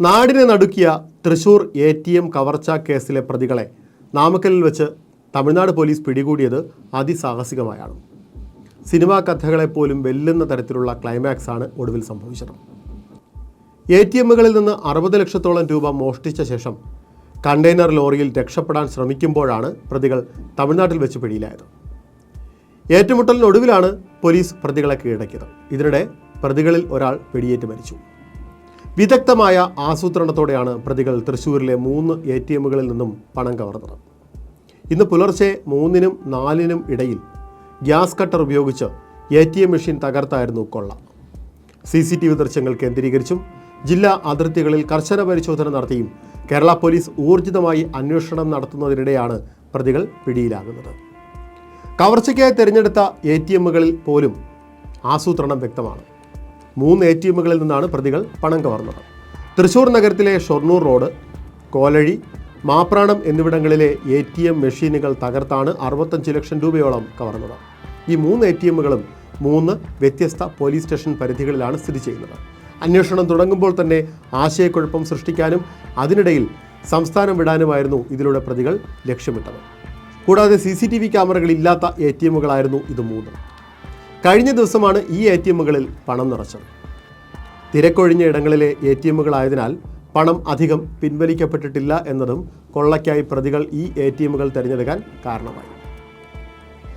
നാടിനെ നടുക്കിയ Thrissur A T M കവർച്ച കേസിലെ പ്രതികളെ നാമക്കലിൽ വെച്ച് തമിഴ്നാട് പോലീസ് പിടികൂടിയത് അതിസാഹസികമായാണ്. സിനിമാ കഥകളെപ്പോലും വെല്ലുന്ന തരത്തിലുള്ള ക്ലൈമാക്സ് ആണ് ഒടുവിൽ സംഭവിച്ചത്. എ ടി എമ്മുകളിൽ നിന്ന് അറുപത് ലക്ഷത്തോളം രൂപ മോഷ്ടിച്ച ശേഷം കണ്ടെയ്നർ ലോറിയിൽ രക്ഷപ്പെടാൻ ശ്രമിക്കുമ്പോഴാണ് പ്രതികൾ തമിഴ്നാട്ടിൽ വെച്ച് പിടിയിലായത്. ഏറ്റുമുട്ടലിനൊടുവിലാണ് പോലീസ് പ്രതികളെ കീഴടക്കിയത്. ഇതിനിടെ പ്രതികളിൽ ഒരാൾ പിടിയേറ്റ് മരിച്ചു. വിദഗ്ധമായ ആസൂത്രണത്തോടെയാണ് പ്രതികൾ തൃശ്ശൂരിലെ മൂന്ന് എ ടി എമ്മുകളിൽ നിന്നും പണം കവർന്നത്. ഇന്ന് പുലർച്ചെ മൂന്നിനും നാലിനും ഇടയിൽ ഗ്യാസ് കട്ടർ ഉപയോഗിച്ച് എ ടി എം മെഷീൻ തകർത്തായിരുന്നു കൊള്ള. സി സി ടി വി ദൃശ്യങ്ങൾ കേന്ദ്രീകരിച്ചും ജില്ലാ അതിർത്തികളിൽ കർശന പരിശോധന നടത്തിയും കേരള പോലീസ് ഊർജിതമായി അന്വേഷണം നടത്തുന്നതിനിടെയാണ് പ്രതികൾ പിടിയിലാകുന്നത്. കവർച്ചയ്ക്കായി തിരഞ്ഞെടുത്ത എ ടി എമ്മുകളിൽ പോലും ആസൂത്രണം വ്യക്തമാണ്. മൂന്ന് എ ടി എമ്മുകളിൽ നിന്നാണ് പ്രതികൾ പണം കവർന്നത്. തൃശൂർ നഗരത്തിലെ ഷൊർണൂർ റോഡ് കോലഴി മാപ്രാണം എന്നിവിടങ്ങളിലെ എ ടി എം മെഷീനുകൾ തകർത്താണ് അറുപത്തഞ്ച് ലക്ഷം രൂപയോളം കവർന്നത്. ഈ മൂന്ന് എ ടി എമ്മുകളും മൂന്ന് വ്യത്യസ്ത പോലീസ് സ്റ്റേഷൻ പരിധികളിലാണ് സ്ഥിതി ചെയ്യുന്നത്. അന്വേഷണം തുടങ്ങുമ്പോൾ തന്നെ ആശയക്കുഴപ്പം സൃഷ്ടിക്കാനും അതിനിടയിൽ സംസ്ഥാനം വിടാനുമായിരുന്നു ഇതിലൂടെ പ്രതികൾ ലക്ഷ്യമിട്ടത്. കൂടാതെ സി സി ടി വി ക്യാമറകളില്ലാത്ത എ ടി എമ്മുകളായിരുന്നു ഇത് മൂന്ന്. കഴിഞ്ഞ ദിവസമാണ് ഈ എ ടി എമ്മുകളിൽ പണം നിറച്ചത്. തിരക്കൊഴിഞ്ഞ ഇടങ്ങളിലെ എ ടി എമ്മുകളായതിനാൽ പണം അധികം പിൻവലിക്കപ്പെട്ടിട്ടില്ല എന്നതും കൊള്ളയ്ക്കായി പ്രതികൾ ഈ എ ടി എമ്മുകൾ തിരഞ്ഞെടുക്കാൻ കാരണമായി.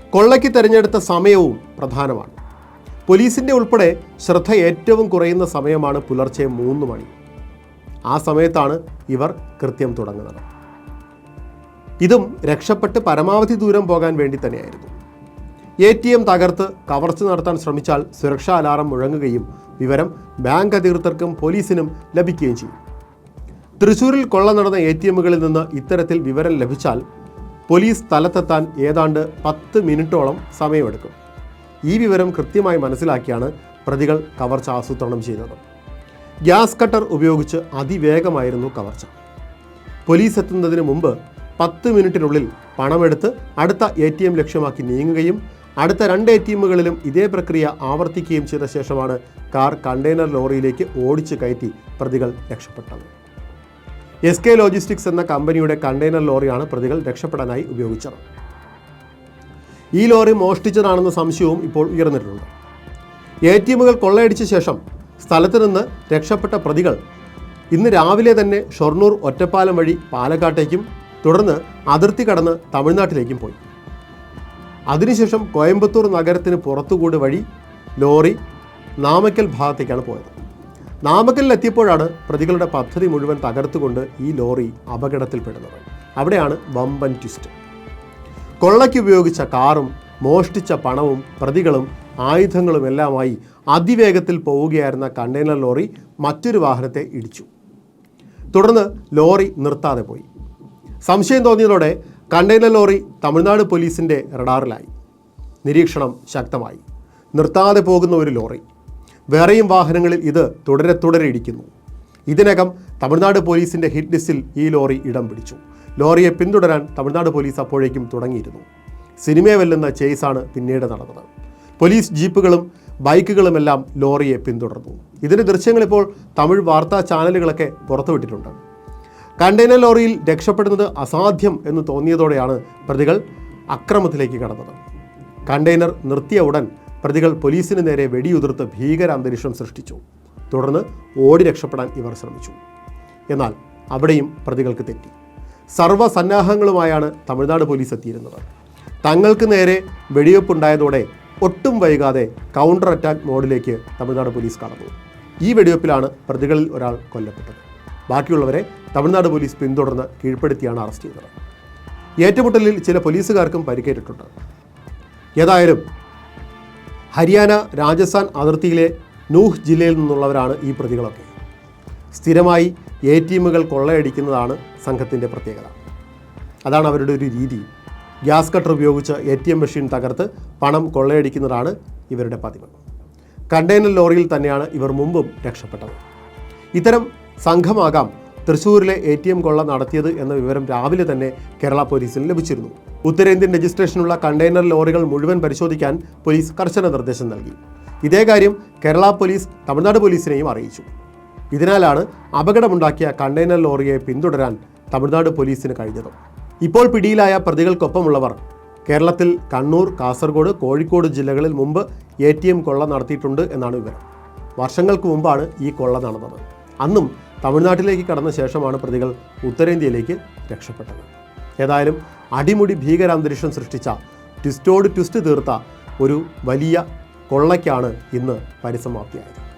കൊള്ളയ്ക്ക് തിരഞ്ഞെടുത്ത സമയവും പ്രധാനമാണ്. പോലീസിന്റെ ഉൾപ്പെടെ ശ്രദ്ധ ഏറ്റവും കുറയുന്ന സമയമാണ് പുലർച്ചെ മൂന്ന് മണി. ആ സമയത്താണ് ഇവർ കൃത്യം തുടങ്ങുന്നത്. ഇതും രക്ഷപ്പെട്ട് പരമാവധി ദൂരം പോകാൻ വേണ്ടി തന്നെയായിരുന്നു. എ ടി എം തകർത്ത് കവർച്ച നടത്താൻ ശ്രമിച്ചാൽ സുരക്ഷാ അലാറം മുഴങ്ങുകയും വിവരം ബാങ്ക് അധികൃതർക്കും പോലീസിനും ലഭിക്കുകയും ചെയ്യും. തൃശൂരിൽ കൊള്ള നടന്ന എ ടി എമ്മുകളിൽ നിന്ന് ഇത്തരത്തിൽ വിവരം ലഭിച്ചാൽ പോലീസ് സ്ഥലത്തെത്താൻ ഏതാണ്ട് പത്ത് മിനിറ്റോളം സമയമെടുക്കും. ഈ വിവരം കൃത്യമായി മനസ്സിലാക്കിയാണ് പ്രതികൾ കവർച്ച ആസൂത്രണം ചെയ്തത്. ഗ്യാസ് കട്ടർ ഉപയോഗിച്ച് അതിവേഗമായിരുന്നു കവർച്ച. പോലീസ് എത്തുന്നതിന് മുമ്പ് പത്ത് മിനിറ്റിനുള്ളിൽ പണമെടുത്ത് അടുത്ത എ ടി എം ലക്ഷ്യമാക്കി നീങ്ങുകയും അടുത്ത രണ്ട് എ ടി എമ്മുകളിലും ഇതേ പ്രക്രിയ ആവർത്തിക്കുകയും ചെയ്ത ശേഷമാണ് കാർ കണ്ടെയ്നർ ലോറിയിലേക്ക് ഓടിച്ചു കയറ്റി പ്രതികൾ രക്ഷപ്പെട്ടത്. എസ് കെ ലോജിസ്റ്റിക്സ് എന്ന കമ്പനിയുടെ കണ്ടെയ്നർ ലോറിയാണ് പ്രതികൾ രക്ഷപ്പെടാനായി ഉപയോഗിച്ചത്. ഈ ലോറി മോഷ്ടിച്ചതാണെന്ന സംശയവും ഇപ്പോൾ ഉയർന്നിട്ടുണ്ട്. എ ടി എമ്മുകൾ കൊള്ളയടിച്ച ശേഷം സ്ഥലത്ത് നിന്ന് രക്ഷപ്പെട്ട പ്രതികൾ ഇന്ന് രാവിലെ തന്നെ ഷൊർണൂർ ഒറ്റപ്പാലം വഴി പാലക്കാട്ടേക്കും തുടർന്ന് അതിർത്തി കടന്ന് തമിഴ്നാട്ടിലേക്കും പോയി. അതിനുശേഷം കോയമ്പത്തൂർ നഗരത്തിന് പുറത്തുകൂടി വഴി ലോറി നാമക്കൽ ഭാഗത്തേക്കാണ് പോയത്. നാമക്കലിലെത്തിയപ്പോഴാണ് പ്രതികളുടെ പദ്ധതി മുഴുവൻ തകർത്തുകൊണ്ട് ഈ ലോറി അപകടത്തിൽപ്പെടുന്നത്. അവിടെയാണ് വമ്പൻ ട്വിസ്റ്റ്. കൊള്ളയ്ക്ക് ഉപയോഗിച്ച കാറും മോഷ്ടിച്ച പണവും പ്രതികളും ആയുധങ്ങളും എല്ലാമായി അതിവേഗത്തിൽ പോവുകയായിരുന്ന കണ്ടെയ്നർ ലോറി മറ്റൊരു വാഹനത്തെ ഇടിച്ചു. തുടർന്ന് ലോറി നിർത്താതെ പോയി. സംശയം തോന്നിയതോടെ കണ്ടെയ്നർ ലോറി തമിഴ്നാട് പോലീസിന്റെ റഡാറിലായി. നിരീക്ഷണം ശക്തമായി. നിർത്താതെ പോകുന്ന ഒരു ലോറി. വേറെയും വാഹനങ്ങളിൽ ഇത് തുടരെ തുടരെ ഇടിക്കുന്നു. ഇതിനകം തമിഴ്നാട് പോലീസിന്റെ ഹിറ്റ് ലിസ്റ്റിൽ ഈ ലോറി ഇടം പിടിച്ചു. ലോറിയെ പിന്തുടരാൻ തമിഴ്നാട് പോലീസ് അപ്പോഴേക്കും തുടങ്ങിയിരുന്നു. സിനിമയെ വെല്ലുന്ന ചേസാണ് പിന്നീട് നടന്നത്. പോലീസ് ജീപ്പുകളും ബൈക്കുകളുമെല്ലാം ലോറിയെ പിന്തുടർന്നു. ഇതിന്റെ ദൃശ്യങ്ങളിപ്പോൾ തമിഴ് വാർത്താ ചാനലുകളൊക്കെ പുറത്തുവിട്ടിട്ടുണ്ട്. കണ്ടെയ്നർ ലോറിയിൽ രക്ഷപ്പെടുന്നത് അസാധ്യം എന്ന് തോന്നിയതോടെയാണ് പ്രതികൾ അക്രമത്തിലേക്ക് കടന്നത്. കണ്ടെയ്നർ നിർത്തിയ ഉടൻ പ്രതികൾ പോലീസിന് നേരെ വെടിയുതിർത്ത് ഭീകര അന്തരീക്ഷം സൃഷ്ടിച്ചു. തുടർന്ന് ഓടി രക്ഷപ്പെടാൻ ഇവർ ശ്രമിച്ചു. എന്നാൽ അവിടെയും പ്രതികൾക്ക് തെറ്റി. സർവസന്നാഹങ്ങളുമായാണ് തമിഴ്നാട് പോലീസ് എത്തിയിരുന്നത്. തങ്ങൾക്ക് നേരെ വെടിവെപ്പുണ്ടായതോടെ ഒട്ടും വൈകാതെ കൗണ്ടർ അറ്റാക്ക് മോഡിലേക്ക് തമിഴ്നാട് പോലീസ് കടന്നു. ഈ വെടിവെപ്പിലാണ് പ്രതികളിൽ ഒരാൾ കൊല്ലപ്പെട്ടത്. ബാക്കിയുള്ളവരെ തമിഴ്നാട് പോലീസ് പിന്തുടർന്ന് കീഴ്പ്പെടുത്തിയാണ് അറസ്റ്റ് ചെയ്തത്. ഏറ്റുമുട്ടലിൽ ചില പോലീസുകാർക്കും പരിക്കേറ്റിട്ടുണ്ട്. ഏതായാലും ഹരിയാന രാജസ്ഥാൻ അതിർത്തിയിലെ നൂഹ് ജില്ലയിൽ നിന്നുള്ളവരാണ് ഈ പ്രതികളൊക്കെ. സ്ഥിരമായി എ ടി എമ്മുകൾ കൊള്ളയടിക്കുന്നതാണ് സംഘത്തിന്റെ പ്രത്യേകത. അതാണ് അവരുടെ ഒരു രീതി. ഗ്യാസ് കട്ടർ ഉപയോഗിച്ച് എ ടി എം മെഷീൻ തകർത്ത് പണം കൊള്ളയടിക്കുന്നതാണ് ഇവരുടെ പതിവ്. കണ്ടെയ്നർ ലോറിയിൽ തന്നെയാണ് ഇവർ മുമ്പും രക്ഷപ്പെട്ടത്. ഇത്തരം സംഘമാകാം തൃശ്ശൂരിലെ എ ടി എം കൊള്ള നടത്തിയത് എന്ന വിവരം രാവിലെ തന്നെ കേരള പോലീസിന് ലഭിച്ചിരുന്നു. ഉത്തരേന്ത്യൻ രജിസ്ട്രേഷനുള്ള കണ്ടെയ്നർ ലോറികൾ മുഴുവൻ പരിശോധിക്കാൻ പോലീസ് കർശന നിർദ്ദേശം നൽകി. ഇതേ കാര്യം കേരള പോലീസ് തമിഴ്നാട് പോലീസിനെയും അറിയിച്ചു. ഇതിനാലാണ് അപകടമുണ്ടാക്കിയ കണ്ടെയ്നർ ലോറിയെ പിന്തുടരാൻ തമിഴ്നാട് പോലീസിന് കഴിഞ്ഞത്. ഇപ്പോൾ പിടിയിലായ പ്രതികൾക്കൊപ്പമുള്ളവർ കേരളത്തിൽ കണ്ണൂർ കാസർഗോഡ് കോഴിക്കോട് ജില്ലകളിൽ മുമ്പ് എ ടി എം കൊള്ള നടത്തിയിട്ടുണ്ട് എന്നാണ് വിവരം. വർഷങ്ങൾക്ക് മുമ്പാണ് ഈ കൊള്ള നടന്നത്. അന്നും തമിഴ്നാട്ടിലേക്ക് കടന്ന ശേഷമാണ് പ്രതികൾ ഉത്തരേന്ത്യയിലേക്ക് രക്ഷപ്പെട്ടത്. ഏതായാലും അടിമുടി ഭീകരാന്തരീക്ഷം സൃഷ്ടിച്ച ട്വിസ്റ്റോട് ട്വിസ്റ്റ് തീർത്ത ഒരു വലിയ കൊള്ളയ്ക്കാണ് ഇന്ന് പരിസമാപ്തിയായത്.